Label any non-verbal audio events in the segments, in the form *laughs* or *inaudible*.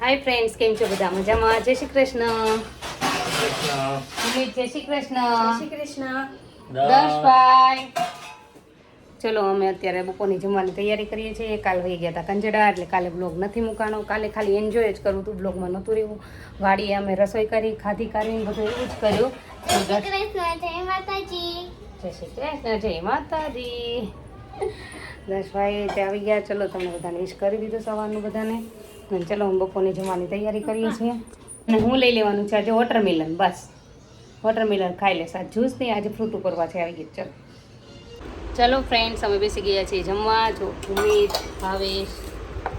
Hi friends કેમ છો બધા? મજામાં? જય શ્રી કૃષ્ણ. જય શ્રી કૃષ્ણ. શ્રી કૃષ્ણ. દર્શભાઈ ચલો અમે અત્યારે બપોરની જમવાની તૈયારી કરીએ છીએ. કાલ વહી ગયા હતા કંજડા એટલે કાલે બ્લોગ નથી મૂકવાનો કાલે ખાલી એન્જોય જ કરવું હતું બ્લોગમાં નહોતું રહેવું. વાડીએ અમે રસોઈ કરી ખાધી કાઢીને બધું એવું જ કર્યું. તો દર્શ- કૃષ્ણ જય માતાજી. જય શ્રી કૃષ્ણ જય માતાજી. દર્શભાઈ ત્યાં આવી ગયા. ચલો તમને બધાને વિશ કરી દીધું સવારનું બધાને. અને ચલો હું બપોરની જમવાની તૈયારી કરીએ છીએ. અને હું લઈ લેવાનું છે આજે વોટરમેલન બસ. વોટરમેલન ખાઈ લેશે જ્યુસ નહીં, આજે ફ્રૂટ ઉપર પાછી આવી ગઈ. ચલો. ચલો ફ્રેન્ડ્સ અમે બેસી ગયા છીએ જમવા. જો ઉમેદ, ભાવેશ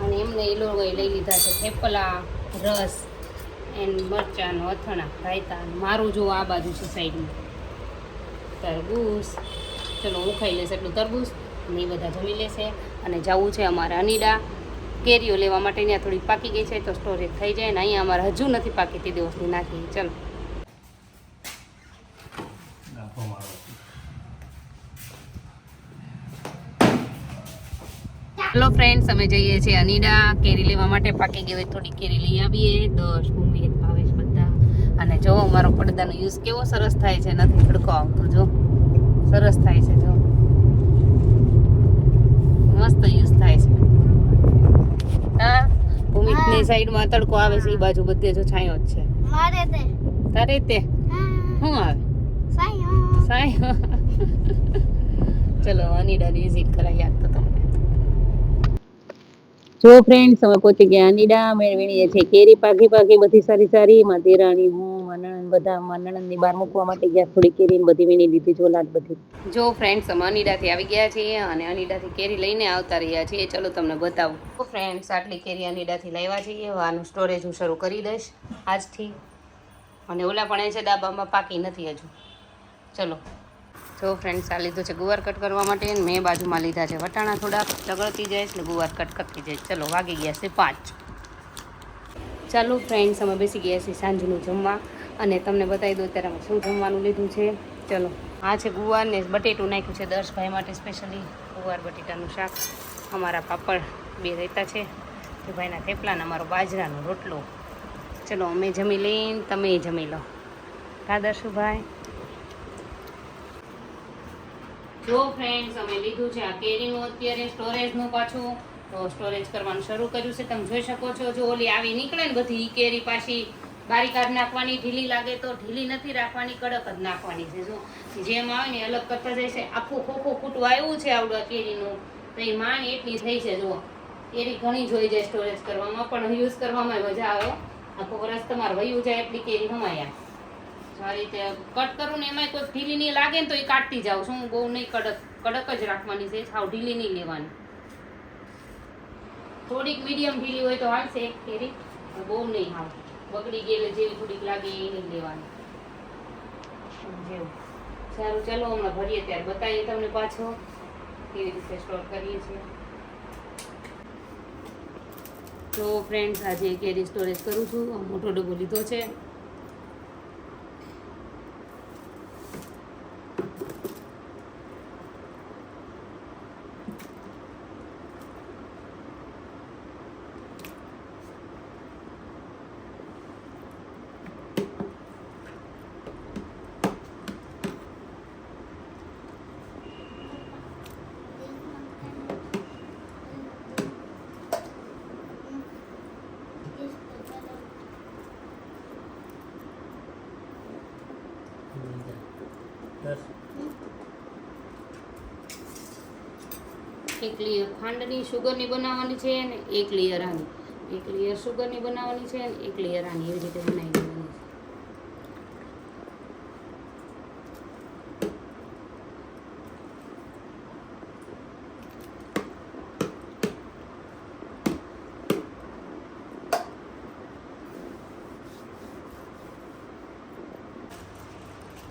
અને એમને એ લોકોએ લઈ લીધા છે થેપલા, રસ એન્ડ મરચાં અથણા, રાયતા. મારું જો આ બાજુ છે સાઈડમાં તરબૂચ. ચલો હું ખાઈ લેશે એટલું તરબૂચ. ને એ બધા જમી લેશે. અને જવું છે અમારે અનીડા. કેરીઓ લેવા માટે ત્યાં થોડી પાકી ગઈ છે તો સ્ટોરેજ થઈ જાય ને અહીંયા અમારે હજુ નથી પાકી તે દિવસની નાખી. ચલો. હેલો ફ્રેન્ડ્સ અમે જઈએ છીએ અનીડા. કેરી લેવા માટે પાકી ગઈ હોય થોડી કેરી લઈ આવીએ. દસ ભૂમિ ભાવેશ બધા. અને જો અમારો પડદાનો યુઝ કેવો સરસ થાય છે નથી ખડકો આવતો જો. સરસ થાય છે જો. મસ્ત યુઝ થાય છે. હા. સાઈડ સાઈડમાં તડકો આવે છે એ બાજુ બધે જો છાંયો જ છે. મારે તે. તારે તે? શું આવે? સાયો. સાંયો. *laughs* ચલો અનીડાની વિઝિટ કરાવી યાદ જો ફ્રેન્ડ્સ અમે પહોંચી ગયા અનીડા મેળવીણીએ છે, કેરી પાકી પાકી બધી સારી સારી માતી રાણી, હું, માનણ, બધા માનણની બહાર મૂકવા માટે ગયા થોડી કેરી બધી વીણી લીધી જોલાટ બધી. જો ફ્રેન્ડ્સ અમે અનીડાથી આવી ગયા છીએ અને અનીડાથી કેરી લઈને આવતા રહ્યા છીએ. ચલો તમને બતાવું. તો ફ્રેન્ડ્સ આટલી કેરી અનીડાથી લાવ્યા છીએ આનું સ્ટોરેજ હું શરૂ કરી દઈશ આજથી. અને ઓલા પણ એ છે, ડાબામાં પાકી નથી હજુ. ચલો. જો ફ્રેન્ડ્સ આ લીધું છે ગુવાર કટ કરવા માટે મેં બાજુમાં લીધા છે વટાણા. થોડાક ચગળતી જાય એટલે ગુવાર કટ કરતી જાય. ચલો, વાગી ગયા છે પાંચ. ચાલો ફ્રેન્ડ્સ અમે બેસી ગયા છીએ સાંજનું જમવા. અને તમને બતાવી દઉં અત્યારે અમે શું જમવાનું લીધું છે. ચલો, આ છે ગુવાર ને બટેટું નાખ્યું છે દર્શભાઈ માટે સ્પેશિયલી ગુવાર, બટેટાનું શાક. અમારા પાપડ બે રહેતા છે. કે ભાઈના થેપલાને અમારો બાજરાનો રોટલો. ચલો, અમે જમી લઈને તમે જમી લો. હા દર્શુભાઈ જો ફ્રેન્ડ્સ અમે લીધું છે આ કેરીનું અત્યારે સ્ટોરેજનું પાછું. તો સ્ટોરેજ કરવાનું શરૂ કર્યું છે. તમે જોઈ શકો છો, જો ઓલી આવી નીકળે ને બધી કેરી પાછી બારી કાઢ નાખવાની, ઢીલી લાગે તો ઢીલી નથી રાખવાની, કડક જ નાખવાની છે. જો જેમ આવે ને અલગ કરતા જાય છે. આખું ખોખું ખૂટું આવ્યું છે આવડું કેરીનું તો એ માન એટલી થઈ છે, જુઓ. કેરી ઘણી જોઈ જાય સ્ટોરેજ કરવામાં, પણ યુઝ કરવામાં મજા આવે. આખું વરસ તમારે વયું જાય એટલી કેરી હમાયા આ રીતે કટ કરું ને એમાંય કોઈ ઢીલી નહીં લાગે ને તો એ કાઢતી જાઉં છું. બહુ નહીં કડક કડક જ રાખવાની છે. સાવ ઢીલી નહીં લેવાની. થોડીક મીડિયમ ઢીલી હોય તો હાલશે એક કેરી બહુ નહીં હાલ. બગડી ગયેલી જેવી થોડીક લાગે એ નહીં લેવાની. જેવું સારું, ચાલો હમણાં ભરીએ ત્યારે. બતાવીએ તમને પાછો કેવી રીતે સ્ટોર કરીએ છીએ. તો ફ્રેન્ડ્સ આજે કેરી સ્ટોરેજ કરું છું. મોટો ડબ્બો લીધો છે. એક લેયર ખાંડની શુગરની બનાવવાની છે ને એક લેયર આની. એક લેયર શુગરની બનાવવાની છે ને એક લેયર આની એવી રીતે બનાવી દેવાની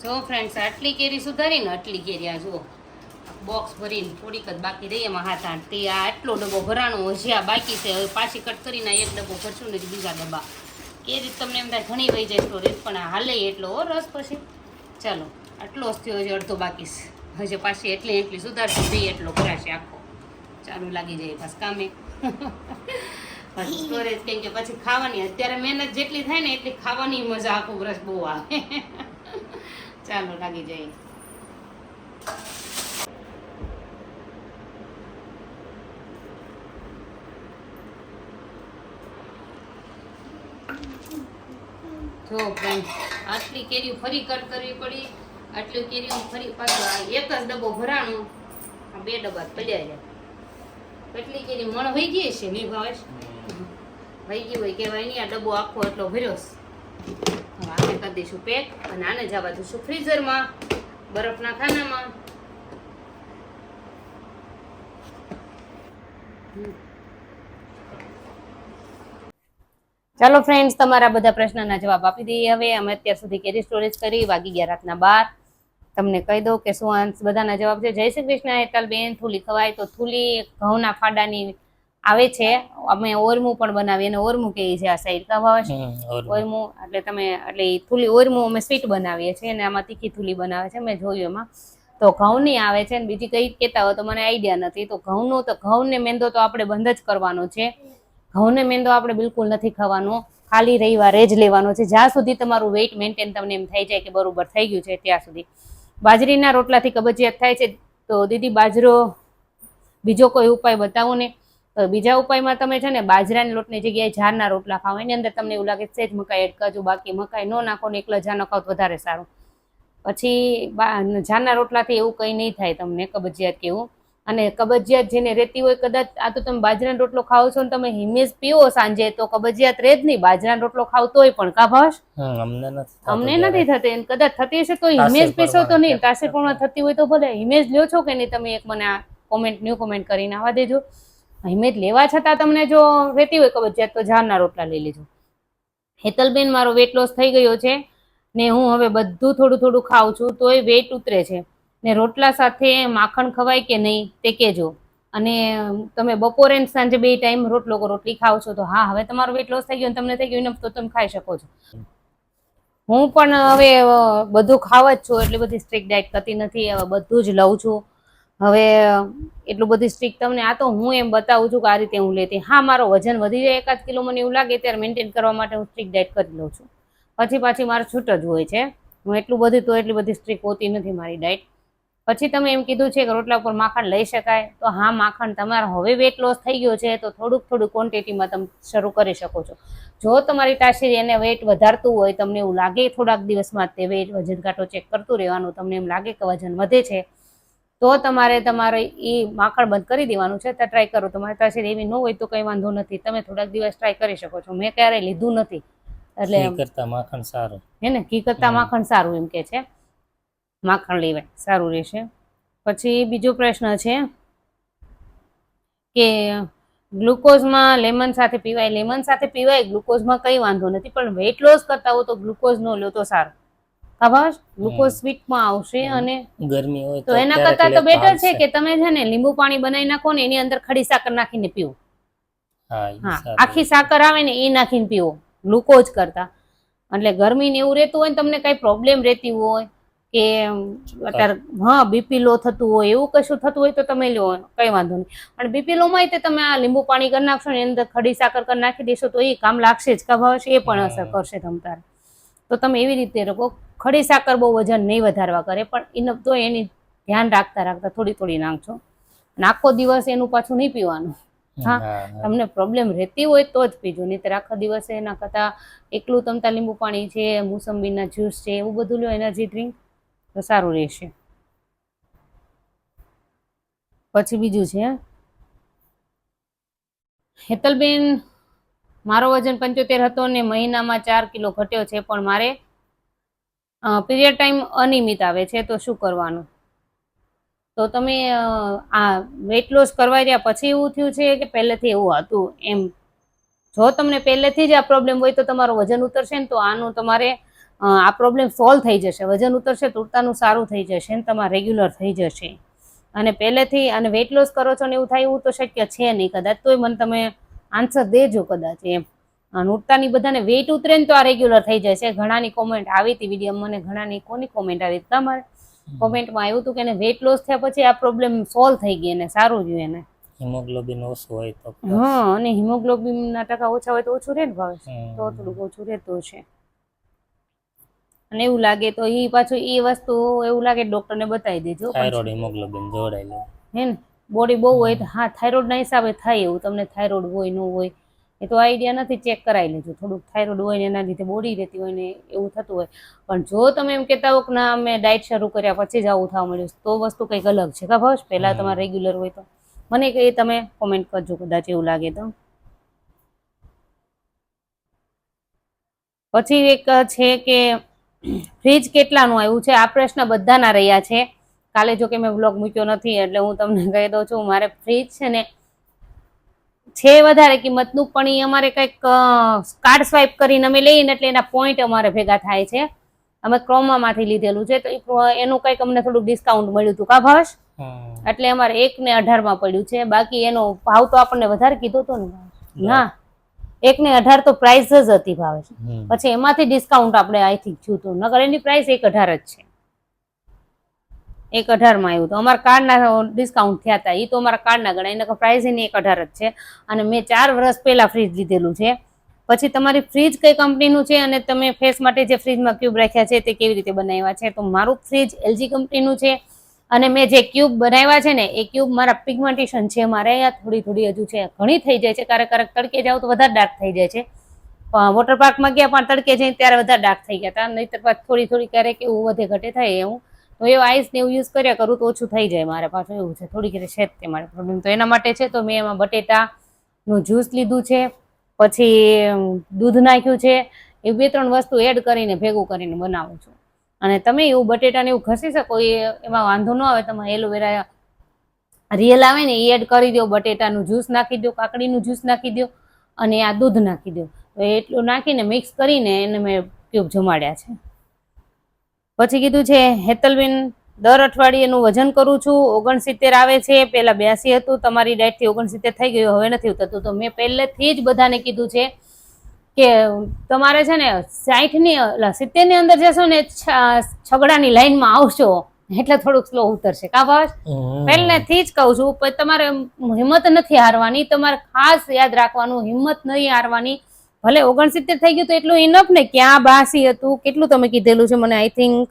જો ફ્રેન્ડ્સ આટલી કેરી સુધારીને આટલી કેરી આ જુઓ. બોક્સ ભરીને થોડીક જ બાકી રહી. એમાં હાથ આઠ તે આ આટલો ડબ્બો ભરાણો હજી આ બાકી છે. હવે પાછી કટ કરીને એક ડબ્બો ભરશું ને બીજા ડબ્બા. એ રીત તમને એમ થાય ઘણી વહી જાય સ્ટોરેજ પણ હાલે એટલો રસ પછી. ચાલો, આટલો જ થયો, હજી અડધો બાકી છે. હજી પાછી એટલી એટલી સુધારશું જઈએ એટલો ભરાશે આખો. ચાલુ લાગી જાય બસ કામે. સ્ટોરેજ કેમ કે પછી ખાવાની, અત્યારે મહેનત જેટલી થાય ને એટલી ખાવાની મજા આખું બ્રશ બહુ આવે. ચાલો, લાગી જઈએ જો ફ્રેન્ડ આટલી કેરીઓ ફરી કટ કરવી પડી. આટલી કેરીઓ ફરી પાછું એક જ ડબ્બો ભરાણું. આ બે ડબ્બા પડ્યા છે. કેટલી કેરી મણ વહી ગઈ છે નહીં ભાવેશ વહી ગઈ હોય કહેવાય નહીં, આ ડબ્બો આખો એટલો ભર્યો હવે આને કરી દઈશું પેક અને આને જવા દઈશું ફ્રીઝરમાં બરફના ખાનામાં. ચાલો ફ્રેન્ડ્સ તમારા બધા પ્રશ્નના જવાબ આપી દઈએ. હવે અમે અત્યાર સુધી કેરી સ્ટોરેજ કરી વાગી ગયા રાતના બાર. તમને કહી દઉં કે શું અંશ બધાના જવાબ છે? જય શ્રી કૃષ્ણ હેતલબેન થૂલી ખવાય તો થૂલી ઘઉંના ફાડાની આવે છે. અમે ઓરમું પણ બનાવીએ અને ઓરમું કહીએ છે આ સાઈડ કા ભાવે છે ઓરમું. એટલે તમે એટલે થૂલી ઓરમું અમે સ્વીટ બનાવીએ છીએ અને આમાં તીખી થૂલી બનાવે છે. મેં જોયું એમાં. તો ઘઉંની આવે છે અને બીજી કઈ કહેતા હોય તો મને આઈડિયા નથી. તો ઘઉંનું તો ઘઉંને મેંદો તો આપણે બંધ જ કરવાનો છે. ઘઉંને મેંદો આપણે બિલકુલ નથી ખાવાનો. ખાલી રવિવારે જ લેવાનો છે. જ્યાં સુધી તમારું વેઇટ મેન્ટેન તમને એમ થઈ જાય કે બરોબર થઈ ગયું છે ત્યાં સુધી. બાજરીના રોટલાથી કબજિયાત થાય છે. તો દીદી, બાજરો બીજો કોઈ ઉપાય બતાવો ને? તો બીજા ઉપાયમાં તમે છે ને બાજરાના લોટની જગ્યાએ જારના રોટલા ખાવ એની અંદર તમને એવું લાગે છે જ મકાઈ એડ કરજો બાકી મકાઈ ન નાખો ને એકલા જા નખાવ તો વધારે સારું. પછી જારના રોટલાથી એવું કંઈ નહીં થાય તમને કબજિયાત કે એવું. અને કબજિયાત જેને રહેતી હોય કદાચ આ તો તમે બાજરાનો રોટલો ખાઓ છો ને તમે હિમેજ પીવો સાંજે તો કબજિયાત રહે જ નહીં. બાજરાનો રોટલો ખાવ તોય પણ કા ભાવેશ? અમને નથી થતું અમને નથી થતી. કદાચ થતી હશે તો હિમેશ હિમેજ પીશો તો નહીં. ક્યાંક થતી હોય તો ભલે. હિમેજ લ્યો છો કે નહીં તમે એક મને આ કોમેન્ટ ન્યૂ કોમેન્ટ કરીને આવવા દેજો. હિમેજ લેવા છતાં તમને જો રહેતી હોય કબજિયાત તો જારના રોટલા લઈ લેજો. હેતલબેન મારો વેટ લોસ થઈ ગયો છે ને હું હવે બધું થોડું થોડું ખાઉં છું તોય વેટ ઉતરે છે. ને રોટલા સાથે માખણ ખવાય કે નહીં તે કહેજો. અને તમે બપોરે સાંજે બે ટાઈમ રોટલો રોટલી ખાઓ છો તો હા, હવે તમારો વેટ લોસ થઈ ગયો તમને થઈ ગયું તો તમે ખાઈ શકો છો. હું પણ હવે બધું ખાવ જ છું, એટલી બધી સ્ટ્રીક ડાયટ કરતી નથી બધું જ લઉં છું. હવે એટલું બધી સ્ટ્રીક તમને, આ તો હું એમ બતાવું છું કે આ રીતે હું લેતી. હા, મારો વજન વધી જાય એકાદ કિલો મને એવું લાગે ત્યારે મેન્ટેન કરવા માટે હું સ્ટ્રીક ડાયટ કરી લઉં છું. પછી પાછી મારે છૂટ જ હોય છે. હું એટલું બધું તો એટલી બધી સ્ટ્રીક હોતી નથી મારી ડાયટ પછી તમે એમ કીધું છે કે રોટલા ઉપર માખણ લઈ શકાય. તો હા માખણ તમારો હવે વેટ લોસ થઈ ગયો છે તો થોડુંક થોડું ક્વોન્ટિટીમાં તમે શરૂ કરી શકો છો. જો તમારી તાસીર એને વેટ વધારતું હોય તમને એવું લાગે થોડાક દિવસમાં તે વેટ વજન કાંટો ચેક કરતું રહેવાનું તમને એમ લાગે કે વજન વધે છે તો તમારે તમારે એ માખણ બંધ કરી દેવાનું છે. ત્યાં ટ્રાય કરો તમારી તાસીર એવી ન હોય તો કંઈ વાંધો નથી. તમે થોડાક દિવસ ટ્રાય કરી શકો છો. મેં ક્યારેય લીધું નથી. એટલે કરતા માખણ સારું. હે ને? ઘી કરતાં માખણ સારું એમ કે છે. માખણ લેવાય. સારું રહેશે. પછી બીજો પ્રશ્ન છે કે ગ્લુકોઝમાં લેમન સાથે પીવાય. લેમન સાથે પીવાય ગ્લુકોઝમાં કંઈ વાંધો નથી પણ વેઇટ લોસ કરતા હો તો ગ્લુકોઝ નો લો તો સારું. ખબર ગ્લુકોઝ સ્વીટમાં આવશે અને ગરમી હોય તો એના કરતાં તો બેટર છે કે તમે છે ને લીંબુ પાણી બનાવી નાખો ને એની અંદર ખડી સાકર નાખીને પીવો. હા. આખી સાકર આવે ને એ નાખીને પીવો. ગ્લુકોઝ કરતા. એટલે ગરમી ને એવું રહેતું હોય ને તમને કઈ પ્રોબ્લેમ રહેતી હોય કે અત્યારે હા બીપી લો થતું હોય એવું કશું થતું હોય તો તમે લો કઈ વાંધો નહીં. પણ બીપી લો માં તે તમે આ લીંબુ પાણી કરી નાખશો ને એની અંદર ખડી સાકર કરી નાખી દેશો તો એ કામ લાગશે જ કા એ પણ અસર કરશે તમ તારે. તો તમે એવી રીતે રોકો ખડી સાકર બહુ વજન નહીં વધારવા કરે પણ એને તો એની ધ્યાન રાખતા રાખતા થોડી થોડી નાખજો. અને આખો દિવસ એનું પાછું નહીં પીવાનું. હા. તમને પ્રોબ્લેમ રહેતી હોય તો જ પીજો નહીંતર આખા દિવસે એના કરતાં એકલું તમતા લીંબુ પાણી છે મોસંબીના જ્યુસ છે એવું બધું લો એનર્જી ડ્રિંક તો સારું રહેશે. પછી બીજું છે હેતલબેન, મારો વજન પંચોતેર હતો ને મહિનામાં ચાર કિલો ઘટ્યો છે, પણ મારે પીરિયડ ટાઈમ અનિયમિત આવે છે, તો શું કરવાનું? તો તમે આ વેટ લોસ કરવા રહ્યા પછી એવું થયું છે કે પહેલેથી એવું હતું એમ? જો તમને પહેલેથી જ આ પ્રોબ્લેમ હોય તો તમારું વજન ઉતરશે ને તો આનું તમારે આ પ્રોબ્લેમ સોલ્વ થઈ જશે. વજન ઉતરશે તો ઉડતાનું સારું થઈ જશે ને તમારે રેગ્યુલર થઈ જશે. અને પહેલેથી અને વેટ લોસ કરો છો ને એવું થાય એવું તો શક્ય છે નહીં. કદાચ તોય મને તમે આન્સર દેજો કદાચ એમ. અને ઉઠતાની બધાને વેટ ઉતરે ને તો આ રેગ્યુલર થઈ જશે. ઘણાની કોમેન્ટ આવી હતી વીડિયો મને ઘણાની કોની કોમેન્ટ આવી તમારે કોમેન્ટમાં આવ્યું હતું કે એને વેટ લોસ થયા પછી આ પ્રોબ્લેમ સોલ્વ થઈ ગઈ એને સારું રહ્યું એને. હિમોગ્લોબિન ઓછું હોય તો હા અને હિમોગ્લોબિન ના ટકા ઓછા હોય તો ઓછું રહે ને ભાવે તો થોડુંક ઓછું રહેતું છે અને એવું લાગે તો એ પાછું એ વસ્તુ એવું લાગે ડોક્ટરને બતાવી દેજો. થાઇરોઇડ હિમોગ્લોબિન જોડાયેલું હે ને? બોડી બહુ હોય તો હા થાઇરોઇડના હિસાબે થાય એવું. તમને થાઇરોઇડ હોય ન હોય એ તો આઈડિયા નથી ચેક કરાવી લેજો. થોડુંક થાઇરોઇડ હોય ને એના લીધે બોડી રહેતી હોય ને એવું થતું હોય. પણ જો તમે એમ કહેતા હો કે ના અમે ડાયટ શરૂ કર્યા પછી જ આવું થવા મળ્યું તો વસ્તુ કંઈક અલગ છે કા ભાવેશ પહેલાં તમારે રેગ્યુલર હોય તો. મને એ તમે કોમેન્ટ કરજો કદાચ એવું લાગે તો. પછી એક છે કે ફ્રીજ કેટલાનું આવ્યું છે? આ પ્રશ્ન બધાના રહ્યા છે. કાલે જો કે મેં બ્લોગ મૂક્યો નથી એટલે હું તમને કહી દઉં છું મારે ફ્રીજ છે ને છે વધારે કિંમતનું પણ એ અમારે કંઈક કાર્ડ સ્વાઇપ કરીને અમે લઈને એટલે એના પોઈન્ટ અમારે ભેગા થાય છે. અમે ક્રોમામાંથી લીધેલું છે તો એનું કંઈક અમને થોડુંક ડિસ્કાઉન્ટ મળ્યું હતું કા ભાવેશ? એટલે અમારે એક ને અઢારમાં પડ્યું છે બાકી એનો ભાવ તો આપણને વધારે કીધો હતો ને? ના. એક ને અઢાર તો પ્રાઇસ જ હતી ભાવે છે. પછી એમાંથી ડિસ્કાઉન્ટ આપણે I think Nagar any price એક અઢાર જ છે. એક અઢારમાં આવ્યું. હતું અમારા કાર્ડના ડિસ્કાઉન્ટ થયા હતા એ તો અમારા કાર્ડના ગણાય. નકર પ્રાઇસ એની એક અઢાર જ છે. અને મેં ચાર વર્ષ પહેલા ફ્રીજ લીધેલું છે. પછી તમારી ફ્રીજ કઈ કંપનીનું છે? અને તમે ફેસ માટે જે ફ્રીજમાં ક્યુબ રાખ્યા છે તે કેવી રીતે બનાવ્યા છે? તો મારું ફ્રીજ એલજી કંપનીનું છે. અને મેં જે ક્યુબ બનાવ્યા છે ને, એ ક્યુબ મારા પિગમેન્ટેશન છે, મારે અહીંયા થોડી થોડી હજુ છે, ઘણી થઈ જાય છે. ક્યારેક ક્યારેક તડકે જાવ તો વધારે ડાર્ક થઈ જાય છે. વોટર પાર્કમાં ગયા, પણ તડકે જઈને ત્યારે વધારે ડાર્ક થઈ ગયા હતા. નહીંતર પાછું થોડી થોડી ક્યારેક એવું વધે ઘટે થાય એવું. તો એવું આઈસ ને એવું યુઝ કર્યા કરું તો ઓછું થઈ જાય મારે પાછું એવું છે. થોડીક રીતે છે તે મારે પ્રોબ્લેમ તો એના માટે છે, તો મેં એમાં બટેટાનું જ્યુસ લીધું છે. પછી દૂધ નાખ્યું છે. એ બે, ત્રણ વસ્તુ એડ કરીને, ભેગું કરીને બનાવું છું. અને તમે એવું બટેટાને એવું ઘસી શકો, એ એમાં વાંધો ન આવે તમે એલોવેરા રિયલ આવે ને, એ એડ કરી દો, બટેટાનું જ્યુસ નાખી દો, કાકડીનું જ્યુસ નાખી દો, અને આ દૂધ નાખી દો. એટલું નાખીને મિક્સ કરીને એને મેં ક્યુબ જમાડ્યા છે. પછી કીધું છે, હેતલબેન, દર અઠવાડિયેનું વજન કરું છું, ઓગણસિત્તેર આવે છે પહેલાં બ્યાસી હતું, તમારી ડાયટથી ઓગણસિત્તેર થઈ ગયું, હવે નથી થતું તો મેં પહેલેથી જ બધાને કીધું છે કે તમારે છે ને સાઠની સિત્તેરની અંદર જશો ને છગડાની લાઈનમાં આવશો એટલે થોડુંક સ્લો ઉતરશે. કા ભાવેશ હમ. પહેલેથી જ કહું છું પણ તમારે હિંમત નથી હારવાની તમારે ખાસ યાદ રાખવાનું હિંમત નહીં હારવાની. ભલે ઓગણસિત્તેર થઈ ગયું તો એટલું ઇનફ ને ક્યાં બાસી હતું કેટલું તમે કીધેલું છે મને આઈ થિંક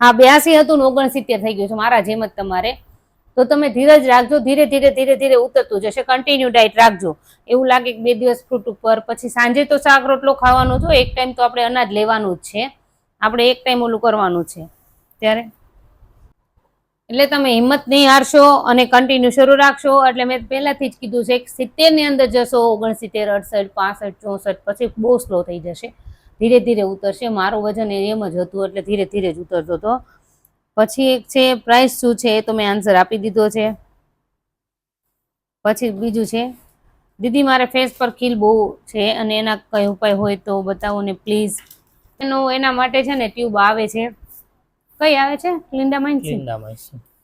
હા બ્યાસી હતું ને ઓગણસિત્તેર થઈ ગયું છે મારા જેમ જ તમારે. તો તમે ધીરજ રાખજો, ધીરે ધીરે ધીરે ધીરે ઉતરતું જશે. કન્ટિન્યુ ડાયટ રાખજો. એવું લાગે બે દિવસ ફ્રૂટ ઉપર, પછી સાંજે તો શાક રોટલો ખાવાનો છો, એક ટાઈમ તો આપણે અનાજ લેવાનું જ છે. આપણે એક ટાઈમ ઓલું કરવાનું છે. ત્યારે? એટલે તમે હિંમત નહીં હારશો અને કન્ટિન્યુ શરૂ રાખશો. એટલે મેં પહેલાથી જ કીધું છે કે સિત્તેરની અંદર જશો, ઓગણસિત્તેર, અડસઠ, પાસઠ, ચોસઠ, પછી બહુ સ્લો થઈ જશે. ધીરે ધીરે ઉતરશે. મારું વજન એમ જ હતું, એટલે ધીરે ધીરે જ ઉતરતો હતો. પછી એક છે પ્રાઇસ શું છે તો મેં આન્સર આપી દીધો છે. પછી બીજું છે દીદી મારે ફેસ પર ખીલ બહુ છે અને એના કઈ ઉપાય હોય તો બતાવો ને પ્લીઝ એનું એના માટે છે ને ટ્યુબ આવે છે. કઈ આવે છે? ક્લિન્ડામાઇન્સિન.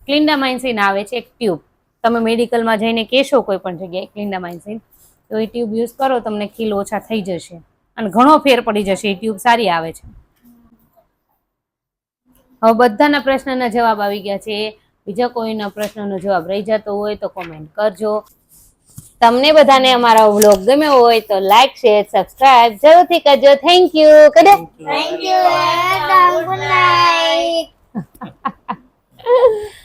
ક્લિન્ડામાઇન્સિન આવે છે એક ટ્યુબ તમે મેડિકલમાં જઈને કહેશો કોઈ પણ જગ્યાએ ક્લિન્ડામાઇન્સિન તો એ ટ્યુબ યુઝ કરો તમને ખીલ ઓછા થઈ જશે. અને ઘણો ફેર પડી જશે એ ટ્યુબ સારી આવે છે. હવે બધાના પ્રશ્નના જવાબ આવી ગયા છે. બીજા કોઈના પ્રશ્નનો જવાબ રહી જતો હોય તો કોમેન્ટ કરજો. તમને બધાને અમારો વ્લોગ ગમ્યો હોય તો લાઈક શેર સબસ્ક્રાઇબ જરૂરથી કરજો. થેન્ક યુ કદે થેન્ક યુ ગુડ night. *laughs*